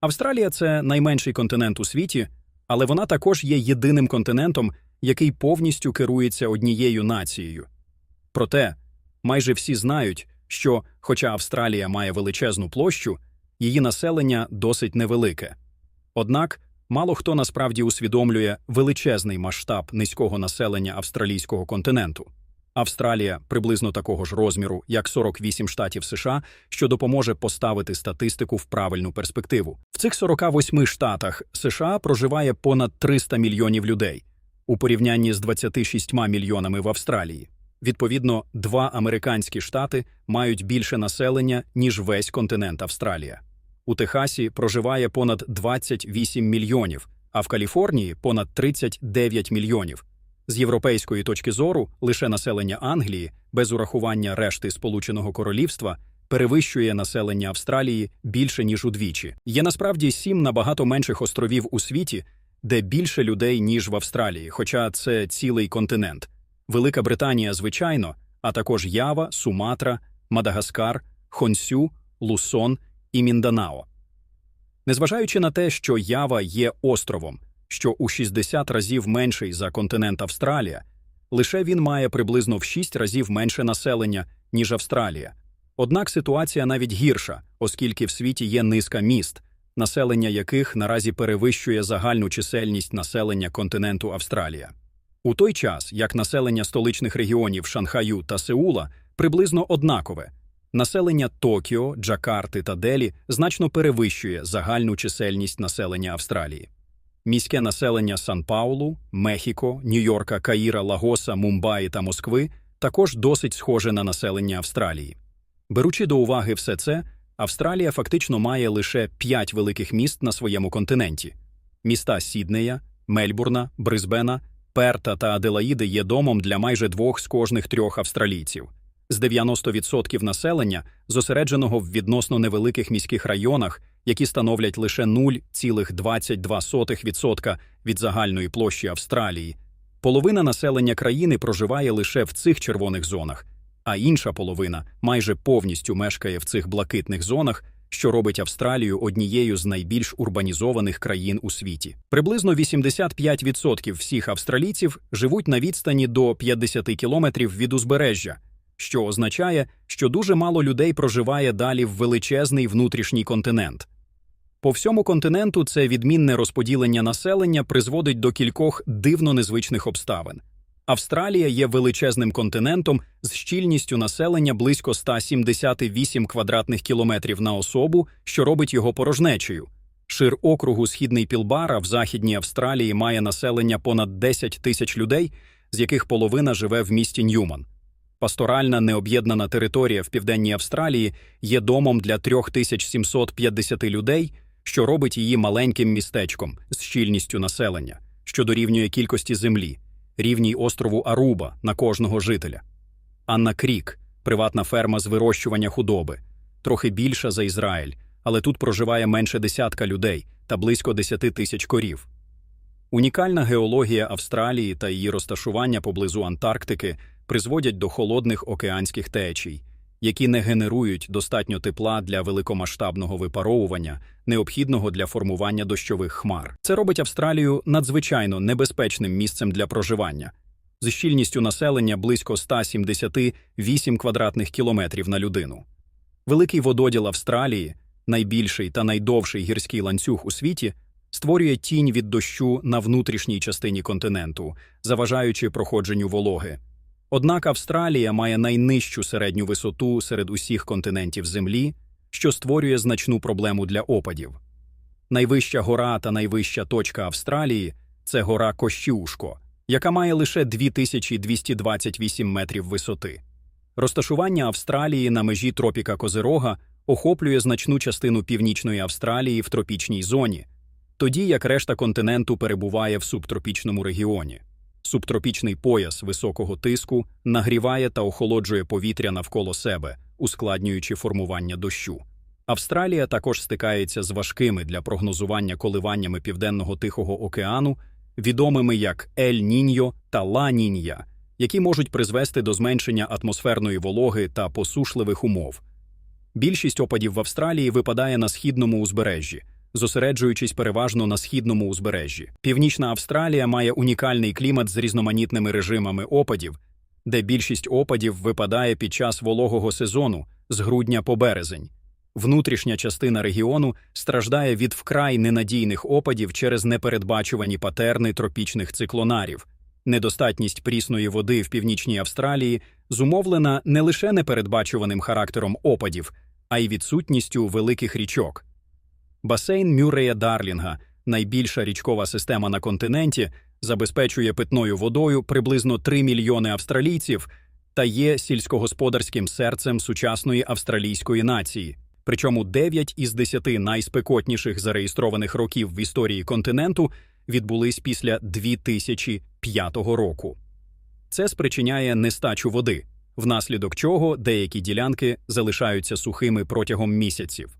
Австралія це найменший континент у світі, але вона також є єдиним континентом, який повністю керується однією нацією. Проте майже всі знають, що, хоча Австралія має величезну площу, її населення досить невелике. Однак мало хто насправді усвідомлює величезний масштаб низького населення австралійського континенту. Австралія приблизно такого ж розміру, як 48 штатів США, що допоможе поставити статистику в правильну перспективу. В цих 48 штатах США проживає понад 300 мільйонів людей у порівнянні з 26 мільйонами в Австралії. Відповідно, два американські штати мають більше населення, ніж весь континент Австралія. У Техасі проживає понад 28 мільйонів, а в Каліфорнії понад 39 мільйонів. З європейської точки зору, лише населення Англії, без урахування решти Сполученого Королівства, перевищує населення Австралії більше ніж удвічі. Є насправді сім набагато менших островів у світі, де більше людей ніж в Австралії, хоча це цілий континент. Велика Британія, звичайно, а також Ява, Суматра, Мадагаскар, Хонсю, Лусон і Мінданао. Незважаючи на те, що Ява є островом, що у 60 разів менший за континент Австралія, лише він має приблизно в 6 разів менше населення, ніж Австралія. Однак ситуація навіть гірша, оскільки в світі є низка міст, населення яких наразі перевищує загальну чисельність населення континенту Австралія. У той час, як населення столичних регіонів Шанхаю та Сеула приблизно однакове, населення Токіо, Джакарти та Делі значно перевищує загальну чисельність населення Австралії. Міське населення Сан-Паулу, Мехіко, Нью-Йорка, Каїра, Лагоса, Мумбаї та Москви також досить схоже на населення Австралії. Беручи до уваги все це, Австралія фактично має лише п'ять великих міст на своєму континенті: міста Сіднея, Мельбурна, Брисбена, Перта та Аделаїди є домом для майже двох з кожних трьох австралійців. З 90% населення, зосередженого в відносно невеликих міських районах, які становлять лише 0,22% від загальної площі Австралії, половина населення країни проживає лише в цих червоних зонах, а інша половина майже повністю мешкає в цих блакитних зонах, що робить Австралію однією з найбільш урбанізованих країн у світі. Приблизно 85% всіх австралійців живуть на відстані до 50 кілометрів від узбережжя, що означає, що дуже мало людей проживає далі в величезний внутрішній континент. По всьому континенту це відмінне розподілення населення призводить до кількох дивно незвичних обставин. Австралія є величезним континентом з щільністю населення близько 178 квадратних кілометрів на особу, що робить його порожнечею. Шир округу Східний Пілбара в Західній Австралії має населення понад 10 тисяч людей, з яких половина живе в місті Ньюман. Пасторальна необ'єднана територія в Південній Австралії є домом для 3750 людей, що робить її маленьким містечком з щільністю населення, що дорівнює кількості землі, рівній острову Аруба на кожного жителя. Анна Крік приватна ферма з вирощування худоби, трохи більша за Ізраїль, але тут проживає менше десятка людей та близько 10 тисяч корів. Унікальна геологія Австралії та її розташування поблизу Антарктики призводять до холодних океанських течій, які не генерують достатньо тепла для великомасштабного випаровування, необхідного для формування дощових хмар. Це робить Австралію надзвичайно небезпечним місцем для проживання. З щільністю населення близько 178 квадратних кілометрів на людину. Великий вододіл Австралії, найбільший та найдовший гірський ланцюг у світі, створює тінь від дощу на внутрішній частині континенту, заважаючи проходженню вологи. Однак Австралія має найнижчу середню висоту серед усіх континентів Землі, що створює значну проблему для опадів. Найвища гора та найвища точка Австралії це гора Кощіушко, яка має лише 2228 метрів висоти. Розташування Австралії на межі тропіка Козирога охоплює значну частину північної Австралії в тропічній зоні, тоді як решта континенту перебуває в субтропічному регіоні. Субтропічний пояс високого тиску нагріває та охолоджує повітря навколо себе, ускладнюючи формування дощу. Австралія також стикається з важкими для прогнозування коливаннями Південного Тихого океану, відомими як Ель-Ніньо та Ла-Нінья, які можуть призвести до зменшення атмосферної вологи та посушливих умов. Більшість опадів в Австралії випадає на східному узбережжі, зосереджуючись переважно на східному узбережжі. Північна Австралія має унікальний клімат з різноманітними режимами опадів, де більшість опадів випадає під час вологого сезону з грудня по березень. Внутрішня частина регіону страждає від вкрай ненадійних опадів через непередбачувані патерни тропічних циклонарів. Недостатність прісної води в північній Австралії зумовлена не лише непередбачуваним характером опадів, а й відсутністю великих річок. Басейн Мюррея Дарлінга, найбільша річкова система на континенті, забезпечує питною водою приблизно 3 мільйони австралійців та є сільськогосподарським серцем сучасної австралійської нації. Причому 9 із 10 найспекотніших зареєстрованих років в історії континенту відбулись після 2005 року. Це спричиняє нестачу води, внаслідок чого деякі ділянки залишаються сухими протягом місяців.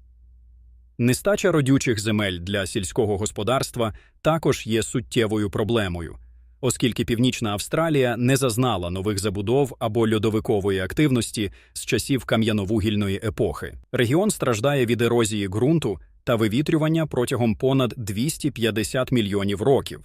Нестача родючих земель для сільського господарства також є суттєвою проблемою, оскільки Північна Австралія не зазнала нових забудов або льодовикової активності з часів кам'яновугільної епохи. Регіон страждає від ерозії ґрунту та вивітрювання протягом понад 250 мільйонів років,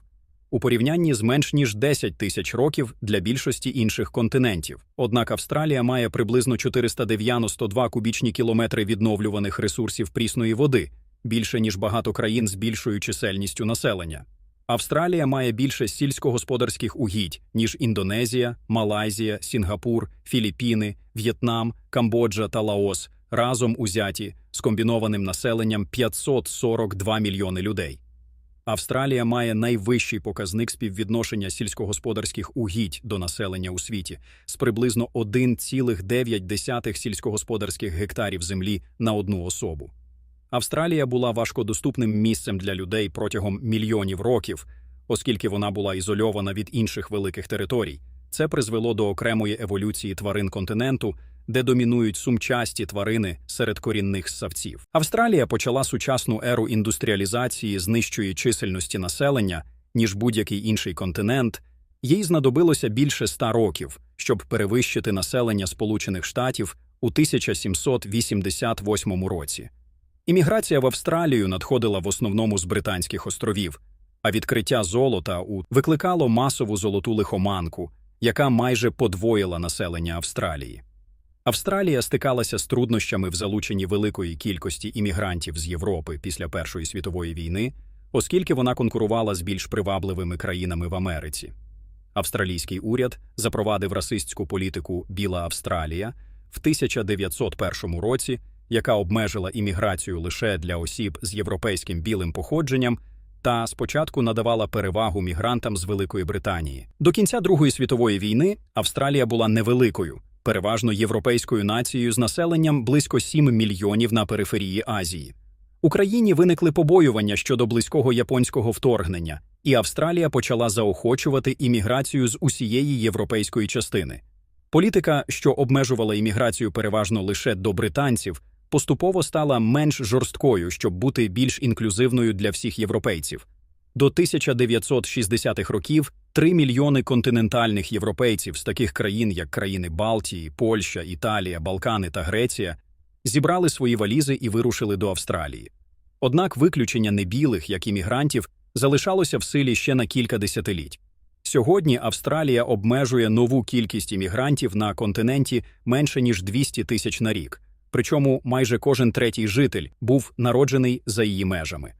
у порівнянні з менш ніж 10 тисяч років для більшості інших континентів. Однак Австралія має приблизно 492 кубічні кілометри відновлюваних ресурсів прісної води, більше ніж багато країн з більшою чисельністю населення. Австралія має більше сільськогосподарських угідь, ніж Індонезія, Малайзія, Сінгапур, Філіппіни, В'єтнам, Камбоджа та Лаос разом узяті з комбінованим населенням 542 мільйони людей. Австралія має найвищий показник співвідношення сільськогосподарських угідь до населення у світі з приблизно 1,9 сільськогосподарських гектарів землі на одну особу. Австралія була важкодоступним місцем для людей протягом мільйонів років, оскільки вона була ізольована від інших великих територій. Це призвело до окремої еволюції тварин континенту, де домінують сумчасті тварини серед корінних ссавців. Австралія почала сучасну еру індустріалізації з нижчої чисельності населення, ніж будь-який інший континент. Їй знадобилося більше ста років, щоб перевищити населення Сполучених Штатів у 1788 році. Імміграція в Австралію надходила в основному з Британських островів, а відкриття золота у викликало масову золоту лихоманку, яка майже подвоїла населення Австралії. Австралія стикалася з труднощами в залученні великої кількості іммігрантів з Європи після Першої світової війни, оскільки вона конкурувала з більш привабливими країнами в Америці. Австралійський уряд запровадив расистську політику Біла Австралія в 1901 році, яка обмежила імміграцію лише для осіб з європейським білим походженням та спочатку надавала перевагу мігрантам з Великої Британії. До кінця Другої світової війни Австралія була невеликою, переважно європейською нацією з населенням близько 7 мільйонів на периферії Азії. Україні виникли побоювання щодо близького японського вторгнення, і Австралія почала заохочувати імміграцію з усієї європейської частини. Політика, що обмежувала імміграцію переважно лише до британців, поступово стала менш жорсткою, щоб бути більш інклюзивною для всіх європейців. До 1960-х років 3 мільйони континентальних європейців з таких країн, як країни Балтії, Польща, Італія, Балкани та Греція, зібрали свої валізи і вирушили до Австралії. Однак виключення небілих, як іммігрантів, залишалося в силі ще на кілька десятиліть. Сьогодні Австралія обмежує нову кількість іммігрантів на континенті менше ніж 200 тисяч на рік, причому майже кожен третій житель був народжений за її межами.